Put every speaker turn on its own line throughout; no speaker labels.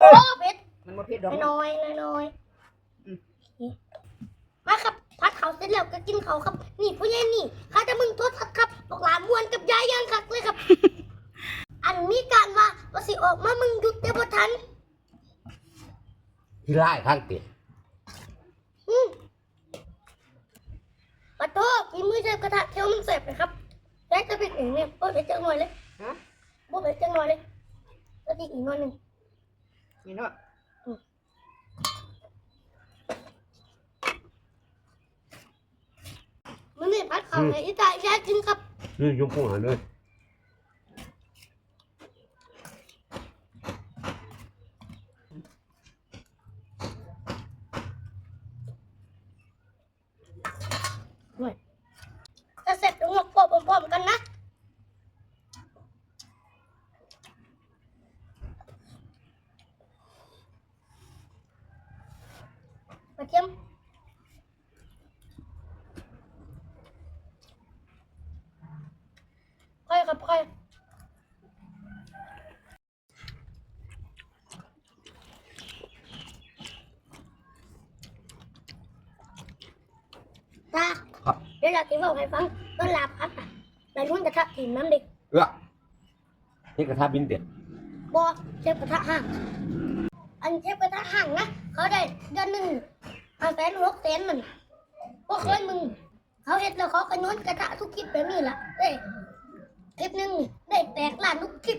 โอ้เผ็ด
มันบ่เผ็ดดอก
น้อยๆน้อย
อืม
ๆมาครับพัดเขาเสร็จแล้วก็กินเขาครับ นี่ผู้ใหญ่นี่ข้าจะมึงโทษทัดครับบอกหลานมวนกับยายยังคักเลยครับ อันมีการว่าว่าสิออกมามึงหยุดเดี๋ยวบ่ทัน
ที่ไล่ข้างติด
อืมขอโทษมีมือเจ็บกระทะเที่ยวมันเสพเลยครับแล้วจะเป็นอย่างนี้โอ้ยเผ็ดจังหน่อยเลย
ฮะ
โอ้ยเผ็ดจังหน่อยเลยแล้วอีกหน่อยหนึ่ง
นี่เนาะ
มันนี่พัดเขาให้อีตายายกินครับ
นี่ยกหัวเลย
จะเสร็จแล้วงอกพร้อมๆกันนะ กระเทียมค่อยครับค่อยตา
ครับ
เดี๋ยวอยากจะบอกให้ฟังต้นลาพัดอะในรุ่นกระทะถิ่นน้ำเด็ก
เอื้อนี่กระทะบินเด็ด
บอเชฟกระทะห่าง อันเชฟกระทะห่างนะ เขาได้เดือนหนึ่ง ห้าแสนหกแสนมันพวกเคยมึง เขาเห็ดแล้วเขาก็โย้อนกระทะทุกคลิปแบบนี้ล่ะเด้คลิปหนึ่งได้แตกล้านทุกคลิป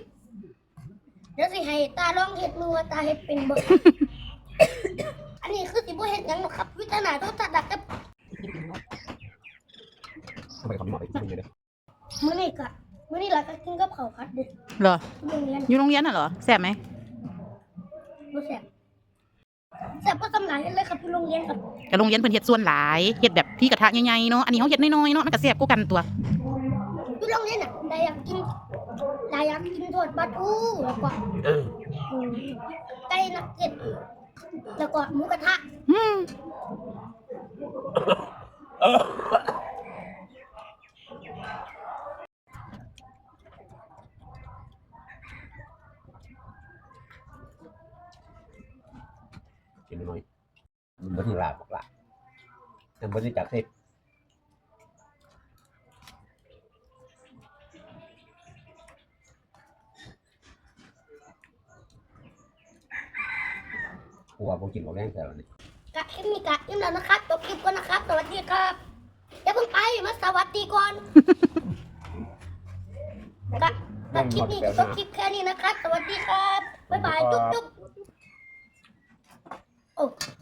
เดี๋ยวสิให้ตาลองเห็ดมือว่าตาเห็ดเป็นบ่ อันนี้คือสิบ่เห็ดหยังหรอกครับ วิจารณ์ต้องตัดดักกับ
ทำไมเขาไม่เหมาะไปกินเลยเด้อ
มื้อนี้ก็มื้อนี้ล่ะก็กินกับข้าวผัดเด็ด
เหรอ
โรงเรียน
อยู่โรงเรียนน่ะเหรอแซ่บไหม
บ่แซ่บ แซ่บบ่สำหรับเลยครับที่โรงเรียนครับ
แต่โรงเรียนเพิ่นเฮ็ดส่วนหลายเฮ็ดแบบพี่กระทะใหญ่ๆเนาะอันนี้เขาเฮ็ดน้อยๆเนาะมันก็แซ่บกว่ากันตัว
ที่โรงเรียนอะได้อยากกินได้อยากกินทอดปลาทูแล้วก็
เออ
อืมไก่นักเก็ตแล้วก็หมูกระทะ
อืม
กิ นน้อยมันไม่ถึงลาบอกละยังไม่ได้จับเทศหัวผมกินของแรงแต่ละนี่
กะอิ่มมีกะอิ่มแล้วนะครับจบคลิปก่อนนะครับสวัสดีครับอย่าเพิ่งไปมาสวัสดีก่อนกะกะคลิปนี้ก็จบคลิปแค่นี้นะครับ สวัสดีครับบ๊ายบายจุ๊บจุ๊บ Oh.